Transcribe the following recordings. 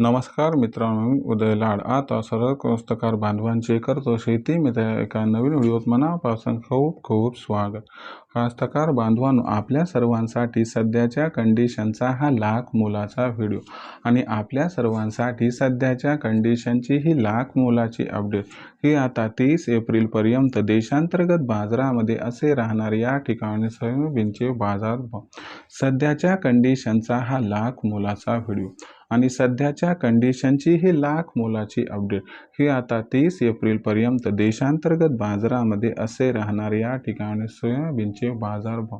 नमस्कार मित्रांनो मी उदय लाड. आता सरळ कास्तकार बांधवांचे करतो शेती. मित्र एका नवीन व्हिडिओत मनापासून खूप खूप स्वागत. कास्तकार बांधवांनो आपल्या सर्वांसाठी सध्याच्या कंडिशनचा हा लाख मोलाचा व्हिडिओ आणि आपल्या सर्वांसाठी सध्याच्या कंडिशनची ही लाख मोलाची अपडेट ही आता तीस एप्रिलपर्यंत देशांतर्गत बाजारामध्ये असे राहणार या ठिकाणी सोयाबीनचे बाजार सध्याच्या कंडिशनचा हा लाख मोलाचा व्हिडिओ. आणि सध्याच्या कंडिशनची ही लाख मोलाची अपडेट ही आता तीस एप्रिलपर्यंत देशांतर्गत बाजारामध्ये असे राहणार या ठिकाणी सोयाबीनचे बाजारभाव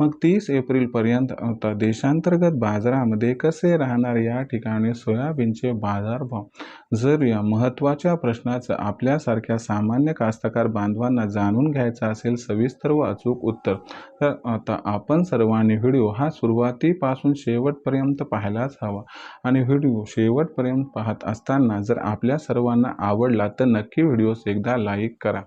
मग तीस एप्रिलपर्यंत आता देशांतर्गत बाजारामध्ये कसे राहणार या ठिकाणी सोयाबीनचे बाजारभाव? जर या महत्त्वाच्या प्रश्नाचं आपल्यासारख्या सामान्य कास्तकार बांधवांना जाणून घ्यायचं असेल सविस्तर व अचूक उत्तर तर आता आपण सर्वांनी व्हिडिओ हा सुरुवातीपासून शेवटपर्यंत पाहायलाच हवा. आणि व्हिडिओ शेवटपर्यंत पाहत असताना जर आपल्या सर्वांना आवडला तर नक्की व्हिडिओस एकदा लाईक करा.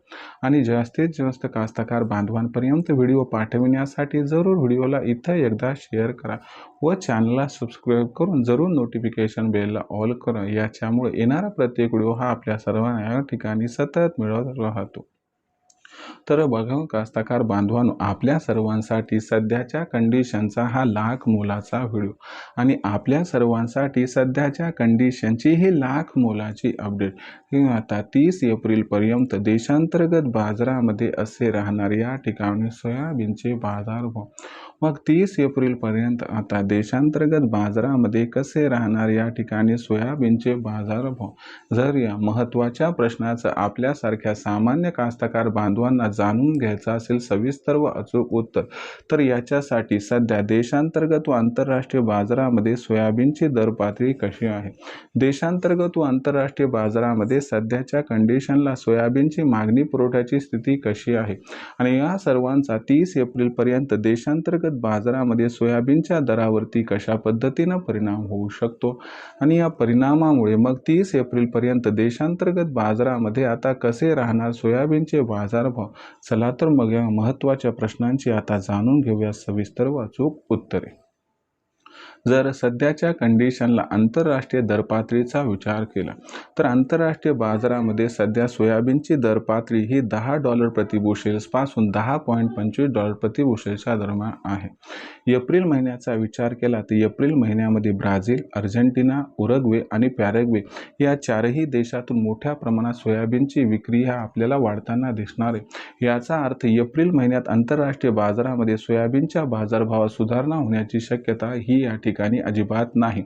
आणि जास्तीत जास्त कास्तकार बांधवांपर्यंत व्हिडिओ पाठविण्यासाठी जरूर व्हिडिओला इथं एकदा शेअर करा व चॅनलला सबस्क्राईब करून जरूर नोटिफिकेशन बेलला ऑल करा. याच्यामुळे येणारा प्रत्येक व्हिडिओ हा आपल्या सर्वांना या ठिकाणी सतत मिळत राहतो. तर बघा कास्तकार बांधवांनो आपल्या सर्वांसाठी सध्याच्या कंडिशनचा हा लाख मोलाचा व्हिडिओ. आणि आपल्या सर्वांसाठी सध्याच्या कंडिशनची ही लाख मोलाची अपडेट ही आता तीस एप्रिलपर्यंत देशांतर्गत बाजारामध्ये असे राहणार या ठिकाणी सोयाबीनचे बाजारभाव मग तीस एप्रिलपर्यंत आता देशांतर्गत बाजारामध्ये कसे राहणार या ठिकाणी सोयाबीनचे बाजारभाव जर या महत्त्वाच्या प्रश्नाचं आपल्यासारख्या सामान्य कास्तकार बांधवांना जाणून घ्यायचं असेल सविस्तर व अचूक उत्तर तर याच्यासाठी सध्या देशांतर्गत व आंतरराष्ट्रीय बाजारामध्ये सोयाबीनची दर पातळी कशी आहे? देशांतर्गत व आंतरराष्ट्रीय बाजारामध्ये सध्याच्या कंडिशनला सोयाबीनची मागणी पुरवठ्याची स्थिती कशी आहे? आणि या सर्वांचा तीस एप्रिलपर्यंत देशांतर्गत बाजारामध्ये सोयाबीनच्या दरावरती कशा पद्धतीनं परिणाम होऊ शकतो? आणि या परिणामामुळे मग तीस एप्रिलपर्यंत देशांतर्गत बाजारामध्ये आता कसे राहणार सोयाबीनचे बाजारभाव? चला तर मग या महत्त्वाच्या प्रश्नांची आता जाणून घेऊया. सविस्तर वाचूक उत्तरे. जर सध्याच्या कंडिशनला आंतरराष्ट्रीय दरपातळीचा विचार केला तर आंतरराष्ट्रीय बाजारामध्ये सध्या सोयाबीनची दरपातळी ही दहा डॉलर प्रतिबुशेल्सपासून दहा पॉईंट पंचवीस डॉलर प्रतिबुशेल्सच्या दरम्यान आहे. एप्रिल महिन्याचा विचार केला तर एप्रिल महिन्यामध्ये ब्राझील अर्जेंटिना उरग्वे आणि पॅरेग्वे या चारही देशातून मोठ्या प्रमाणात सोयाबीनची विक्री ह्या आपल्याला वाढताना दिसणार आहे. याचा अर्थ एप्रिल महिन्यात आंतरराष्ट्रीय बाजारामध्ये सोयाबीनच्या बाजारभावात सुधारणा होण्याची शक्यता ही या ठिकाणी अजिबात नाही.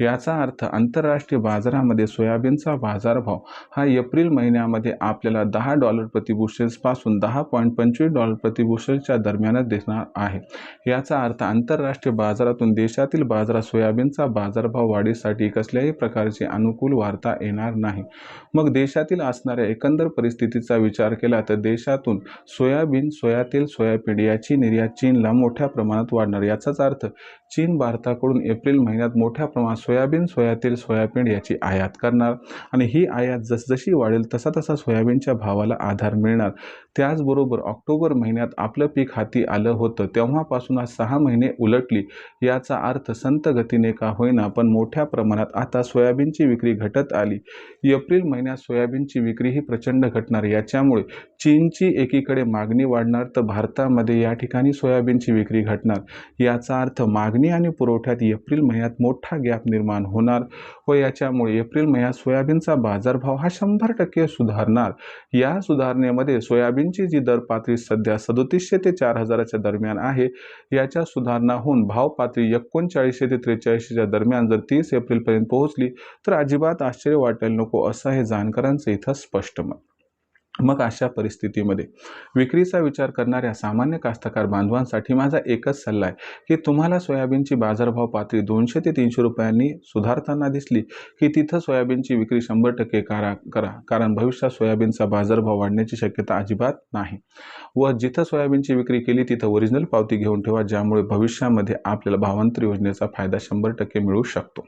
याचा अर्थ आंतरराष्ट्रीय बाजारामध्ये सोयाबीनचा बाजारभाव हा एप्रिल महिन्यामध्ये आपल्याला दहा डॉलर प्रतिबुशेल्सपासून दहा पॉईंट पंचवीस डॉलर प्रतिबुशेलच्या दरम्यानच दिसणार आहे. याचा अर्थ आंतरराष्ट्रीय बाजारातून देशातील बाजारात सोयाबीनचा बाजारभाव वाढीसाठी कसल्याही प्रकारची अनुकूल वार्ता येणार नाही. मग देशातील असणाऱ्या एकंदर परिस्थितीचा विचार केला तर देशातून सोयाबीन सोयातील सोयाबीन याची निर्यात चीनला मोठ्या प्रमाणात वाढणार. याचाच अर्थ चीन भारताकडून एप्रिल महिन्यात मोठ्या प्रमाणात सोयाबीन सोयातील सोयाबीन याची आयात करणार. आणि ही आयात जसजशी वाढेल तसा तसा सोयाबीनच्या भावाला आधार मिळणार. त्याचबरोबर ऑक्टोबर महिन्यात आपलं पीक हाती आलं होतं तेव्हापासून आज सहा महिने उलटली. याचा अर्थ संत गतीने का होईना पण मोठ्या प्रमाणात आता सोयाबीनची विक्री घटत आली. एप्रिल महिन्यात सोयाबीनची विक्री ही प्रचंड घटणार. याच्यामुळे चीनची एकीकडे मागणी वाढणार तर भारतामध्ये या ठिकाणी सोयाबीनची विक्री घटणार. याचा अर्थ मागणी आणि पुरवठ्यात एप्रिल महिन्यात मोठा गॅप निर्माण होणार व याच्यामुळे एप्रिल महिन्यात सोयाबीनचा बाजारभाव हा शंभर टक्के सुधारणार. या सुधारणेमध्ये सोयाबीनची जी दर पातळी सध्या सदोतीसशे ते चार हजाराच्या दरम्यान आहे याच्या सुधारणा होऊन भाव पातळी एकोणचाळीसशे ते त्रेचाळीसशेच्या दरम्यान जर तीस एप्रिलपर्यंत पोहोचली तर अजिबात आश्चर्य वाटायला नको असं हे जाणकारांचं इथं स्पष्ट मत. मग अशा परिस्थितीमध्ये विक्रीचा विचार करणाऱ्या सामान्य कास्तकार बांधवांसाठी माझा एकच सल्ला आहे की तुम्हाला सोयाबीनची बाजारभाव पातळी दोनशे ते तीनशे रुपयांनी सुधारताना दिसली की तिथं सोयाबीनची विक्री शंभर टक्के करा करा. कारण भविष्यात सोयाबीनचा बाजारभाव वाढण्याची शक्यता अजिबात नाही. व जिथं सोयाबीनची विक्री केली तिथं ओरिजिनल पावती घेऊन ठेवा ज्यामुळे भविष्यामध्ये आपल्याला भावांतर योजनेचा फायदा शंभर टक्के मिळू शकतो.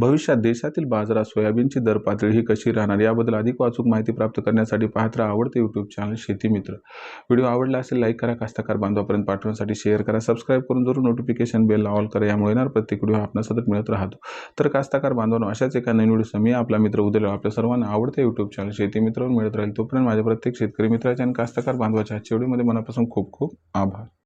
भविष्यात देशातील बाजारात सोयाबीनची दर पातळी ही कशी राहणार याबद्दल अधिक वाचूक माहिती प्राप्त करण्यासाठी पाहत राहा आवडते यूट्यूब चॅनल शेती मित्र. व्हिडिओ आवडला असेल लाईक करा कास्तकार बांधवापर्यंत पाठवण्यासाठी शेअर करा सबस्क्राईब करून जरूर नोटिफिकेशन बेल ऑल करा. यामुळे येणार प्रत्येक व्हिडिओ आपल्याला सतत मिळत राहतो. तर कास्तकार बांधवांनो अशाच एका नवीन व्हिडिओ मी आपला मित्र उद्या आपल्या सर्वांना आवडते यूट्यूब चॅनल शेती मित्रावर मिळत राहील तोपर्यंत माझ्या प्रत्येक शेतकरी मित्राच्या आणि कास्तकार बांधवाच्या आजच्या व्हिडिओमध्ये मनापासून खूप खूप आभार.